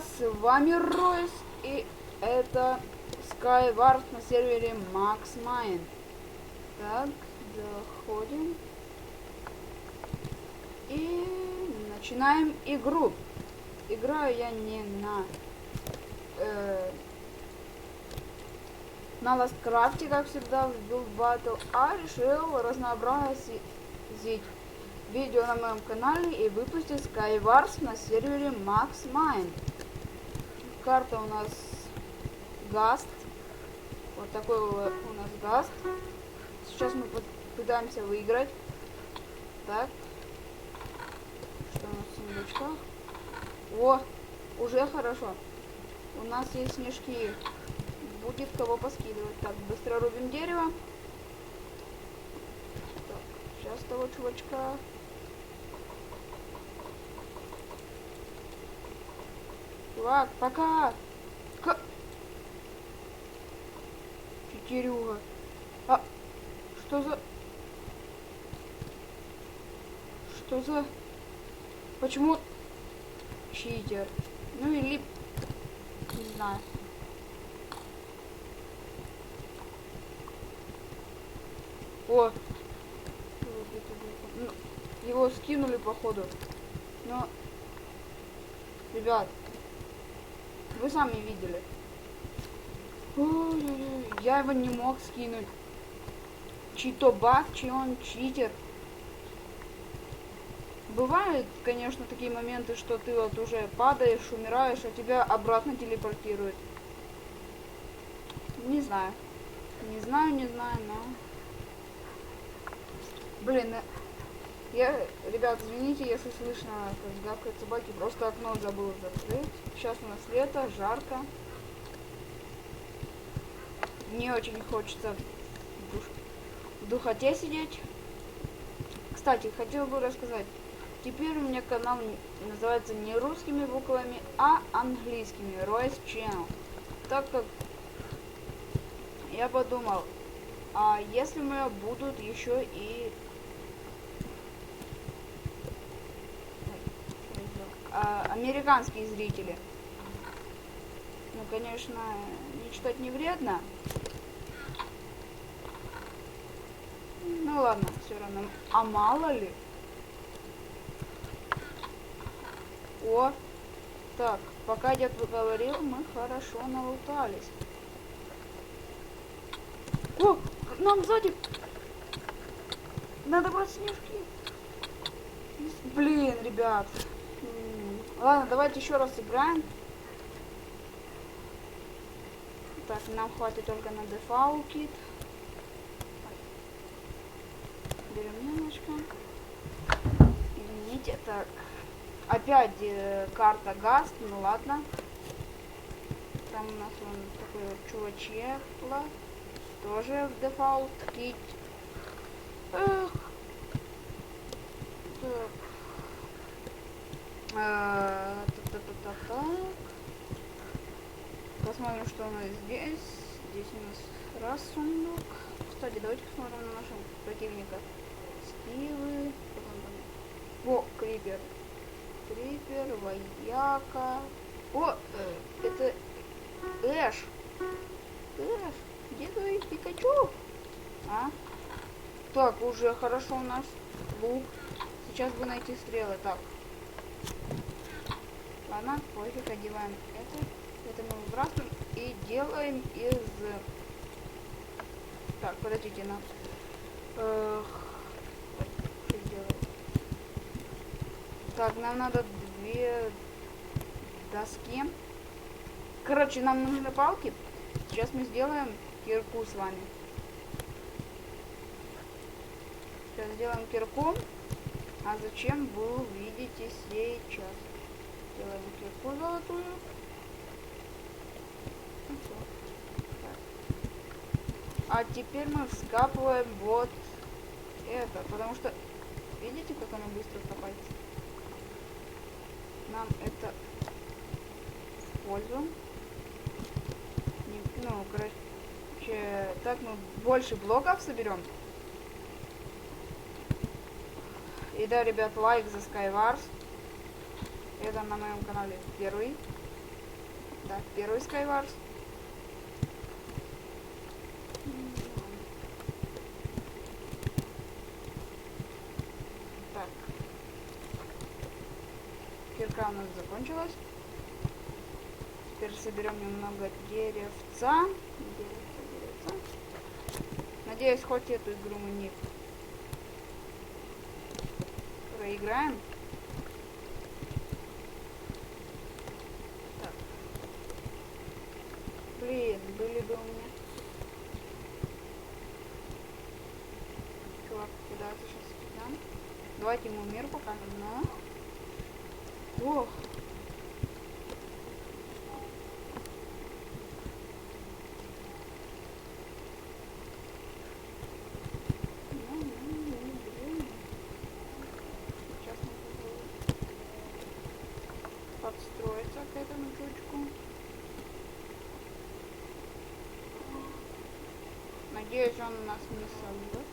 с вами Ройс, и это Skyward на сервере Max Mine. Так, заходим. И начинаем игру. Играю я не на э, на Ласткрафте, как всегда, в Build Battle, а решил разнообразить видео на моем канале и выпустить Skywars на сервере Max Mine. Карта у нас Гаст. Вот такой у нас Гаст. Сейчас мы пытаемся выиграть. Так. Что у нас в сундучках? О, уже хорошо. У нас есть снежки. Будет кого поскидывать. Так, быстро рубим дерево. Так, сейчас того чувачка Чувак, пока! К... Читерюга. А, что за... Что за... Почему... Читер. Ну или... Не знаю. О! Ну, его скинули, походу. Но... Ребят, вы сами видели. я его не мог скинуть. Чей-то баг, чей он читер. Бывают, конечно, такие моменты, что ты вот уже падаешь, умираешь, а тебя обратно телепортируют. Не знаю. Не знаю, не знаю, но... Блин, э, я, ребят, извините, если слышно, как гавкают собаки, просто окно забыл закрыть. Сейчас у нас лето, жарко. Не очень хочется в, душ... в духоте сидеть. Кстати, хотел бы рассказать. Теперь у меня канал называется не русскими буквами, а английскими. Royce Channel. Так как я подумал, а если у меня будут еще и а, американские зрители. Ну, конечно, не читать не вредно. Ну ладно, все равно. А мало ли? О, так, пока дед говорил, мы хорошо налутались. О, нам сзади. Надо брать снежки. Блин, ребят. Ладно, давайте еще раз играем. Так, нам хватит только на дефау кит. Берем немножко. Извините, так. Опять э, карта гаст, ну ладно. Там у нас он такой вот чувачек. Тоже в дефолт кит. Эх. Так. А, посмотрим, что у нас здесь. Здесь у нас раз сундук. Кстати, давайте посмотрим на нашего противника. Скиллы. О, крипер. Крипер, вояка. О, э, это Эш. Эш, где твой Пикачу? А? Так, уже хорошо у нас лук. Сейчас бы найти стрелы. Так, Ладно, пофиг, одеваем это. Это мы выбрасываем и делаем из... Так, подождите, нам... Эх... Так, нам надо две доски. Короче, нам нужны палки. Сейчас мы сделаем кирку с вами. Сейчас сделаем кирку. А зачем вы увидите сейчас? Делаем кирку золотую. А теперь мы вскапываем вот это, потому что видите, как оно быстро копается? Нам это используем. Ну, короче, так мы больше блоков соберем. И да, ребят, лайк за Skywars. Это на моем канале первый. Да, первый Skywars. Так. Кирка у нас закончилась. Теперь соберем немного деревца. Деревца, деревца. Надеюсь, хоть эту игру мы не проиграем. Блин, были бы у меня. Чувак пытается сейчас нам. Давайте ему мир покажем, но. Ох. Подстроиться к этому чучку. Надеюсь, он нас не сольет.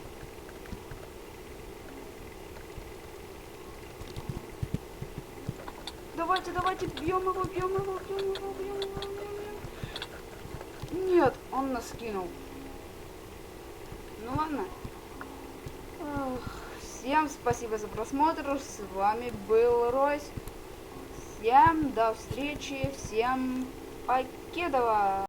Давайте, давайте, бьем его, бьем его, бьем его, бьем его, бьем его. Нет, он нас кинул. Ну ладно. Всем спасибо за просмотр. С вами был Ройс. Всем до встречи. Всем покедова.